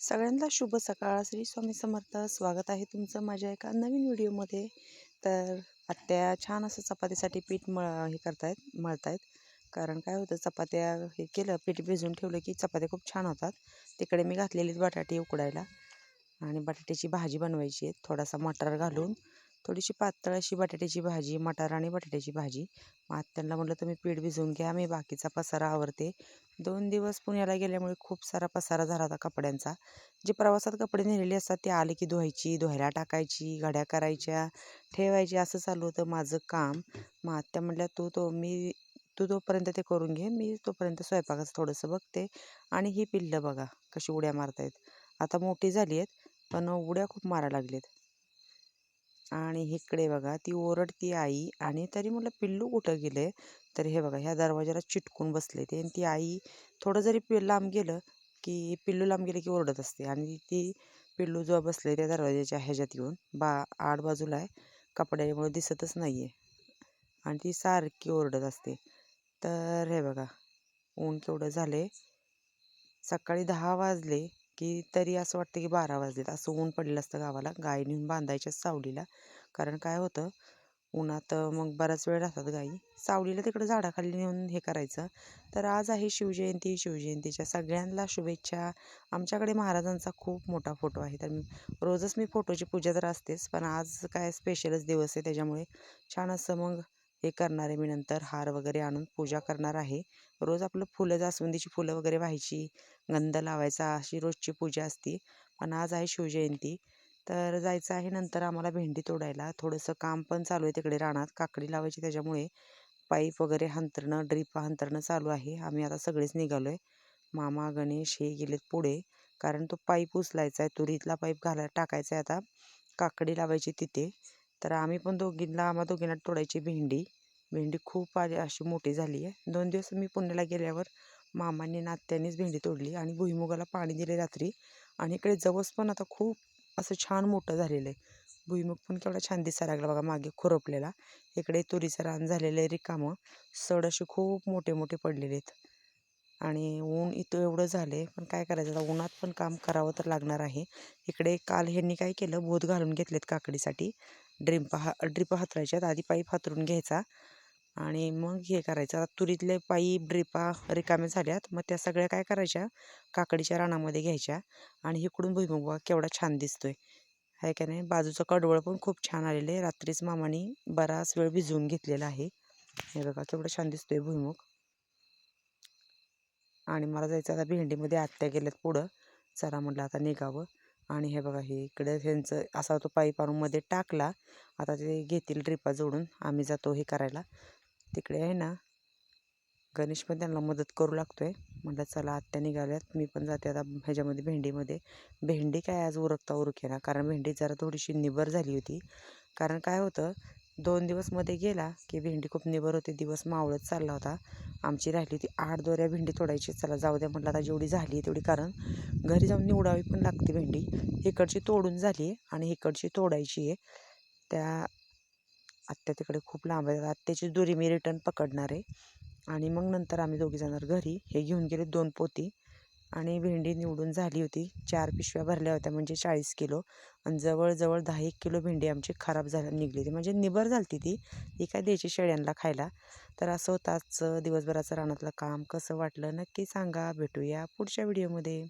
सगळ्यांना शुभ सकाळ. श्री स्वामी समर्थ. स्वागत आहे तुमचं माझ्या एका नवीन व्हिडिओमध्ये. तर आत्या छान असं चपातीसाठी पीठ मळ हे करतायत मळतायत. कारण काय होतं चपात्या हे केलं पीठ भिजवून ठेवलं की चपात्या खूप छान होतात. तिकडे मी घातलेलीच बटाटे उकडायला आणि बटाट्याची भाजी बनवायची आहे. थोडासा मटार घालून थोडीशी पातळ अशी बटाट्याची भाजी मटार आणि बटाट्याची भाजी. मग आत्यांना म्हटलं तुम्ही पीठ भिजवून घ्या मी बाकीचा पसारा आवरते. दोन दिवस पुण्याला गेल्यामुळे खूप सारा पसारा झाला होता कपड्यांचा. जे प्रवासात कपडे नेलेले असतात ते आले की धुवायची धुवायला टाकायची घड्या करायच्या ठेवायची असं चालू होतं माझं काम. मग आत्या म्हटल्या तू तो मी तू तोपर्यंत ते करून घे मी तोपर्यंत स्वयंपाकाचं थोडंसं बघते आणि ही पिल्लं बघा कशी उड्या मारतायत. आता मोठी झाली आहेत पण उड्या खूप मारायला लागलेत. आणि इकडे बघा ती ओरडती आई आणि तरी म्हटलं पिल्लू कुठं गेले? तर हे बघा ह्या दरवाजाला चिटकून बसले ते आणि ती आई थोडं जरी पि लांब गेलं की पिल्लू लांब गेले की ओरडत असते आणि ती पिल्लू जो बसले त्या दरवाजाच्या ह्याच्यात येऊन बा आड बाजूला आहे कपड्यामुळे दिसतच नाही आहे आणि ती सारखी ओरडत असते. तर हे बघा ऊन केवढं झाले सकाळी दहा वाजले. की तरी असं वाटतं की बारा वाजलेत. असं ऊन पडलेलं असतं गावाला गाय नेऊन बांधायच्या सावलीला. कारण काय होतं उन्हात मग बराच वेळ राहतात गाई. सावलीला तिकडं झाडाखाली नेऊन हे करायचं. तर आज आहे शिवजयंती. शिवजयंतीच्या सगळ्यांना शुभेच्छा. आमच्याकडे महाराजांचा खूप मोठा फोटो आहे. तर रोजच मी फोटोची पूजा तर असतेच. पण आज काय स्पेशलच दिवस आहे त्याच्यामुळे. छान असं मग ते करणार आहे. मी नंतर हार वगैरे आणून पूजा करणार आहे. रोज आपलं फुलं जास्वंदीची फुलं वगैरे व्हायची गंध लावायचा अशी रोजची पूजा असते. पण आज आहे शिवजयंती. तर जायचं आहे नंतर आम्हाला भेंडी तोडायला. थोडंसं काम पण चालू आहे तिकडे रानात. काकडी लावायची त्याच्यामुळे पाईप वगैरे हंतरणं ड्रीप हंतरणं चालू आहे. आम्ही आता सगळेच निघालो आहे मामा गणेश हे गेलेत पुढे. कारण तो पाईप उचलायचा आहे. तुरीतला पाईप घाला टाकायचा आहे आता. काकडी लावायची तिथे. तर आम्ही पण दोघींना आम्हा दोघींना तोडायची भेंडी. भेंडी खूप आली अशी मोठी झाली आहे. दोन दिवस मी पुण्याला गेल्यावर मामाने नात्यानेच भेंडी तोडली आणि भुईमुगाला पाणी दिले रात्री. आणि इकडे जवस पण आता खूप असं छान मोठं झालेलं आहे. भुईमुग पण केवढा छान दिसायला लागला बघा मागे खुरपलेला. इकडे तुरीचं रान झालेलं आहे रिकामं. सड असे खूप मोठे मोठे पडलेले आहेत. आणि ऊन इथं एवढं झालं पण काय करायचं? आता उन्हात पण काम करावं तर लागणार आहे. इकडे काल ह्यांनी काय केलं? बोध घालून घेतलेत काकडीसाठी. ड्रिप हा ड्रिप हातरायच्यात आधी पाईप हातरून घ्यायचा आणि मग हे करायचं. आता तुरीतले पाईप ड्रिपा रिकाम्या झाल्यात मग त्या सगळ्या काय करायच्या? काकडीच्या रानामध्ये घ्यायच्या आणि इकडून भुईमुग केवढा छान दिसतोय. आहे का नाही? बाजूचं कडवळ पण खूप छान आलेलं आहे. रात्रीच मामाने बराच वेळ भिजवून घेतलेला आहे. हे बघा केवढं छान दिसतोय भुईमुग. आणि मला जायचं आता भेंडीमध्ये आत्या गेल्यात पुढं. चला म्हटलं आता निघावं. आणि हे बघा हे इकडे ह्यांचं असा तो पाईप आणून मध्ये टाकला. आता ते घेतील ड्रिपा जोडून. आम्ही जातो हे करायला. तिकडे आहे ना गणेश पण त्यांना मदत करू लागतो आहे म्हटलं चला आत्या निघाल्यात. मी पण जाते आता ह्याच्यामध्ये भेंडीमध्ये. भेंडी काय आज उरकता उरके ना कारण भेंडी जरा थोडीशी निबर झाली होती. कारण काय होतं दोन दिवसमध्ये गेला की भेंडी खूप निबर होती. दिवस मावळत चालला होता. आमची राहिली होती आठ दोऱ्या भेंडी तोडायची. चला जाऊ द्या म्हटलं आता जेवढी झाली तेवढी. कारण घरी जाऊन निवडावी पण लागते भेंडी. इकडची तोडून झाली आहे आणि इकडची तोडायची आहे त्या आत्या तिकडे खूप लांब आहे आत्याची दुरी मी रिटर्न पकडणार. आहे आणि मग नंतर आम्ही दोघी जाणार घरी. हे घेऊन गेले दोन पोती. आणि भेंडी निवडून झाली होती. चार पिशव्या भरल्या होत्या म्हणजे चाळीस किलो. आणि जवळजवळ दहा एक किलो भेंडी आमची खराब झाल्या निघली होती. म्हणजे निबर झाली ती. ती काय द्यायची शेळ्यांना खायला. तर असं होतं आजचं दिवसभराचं रानातलं काम. कसं वाटलं नक्की सांगा. भेटूया पुढच्या व्हिडिओमध्ये.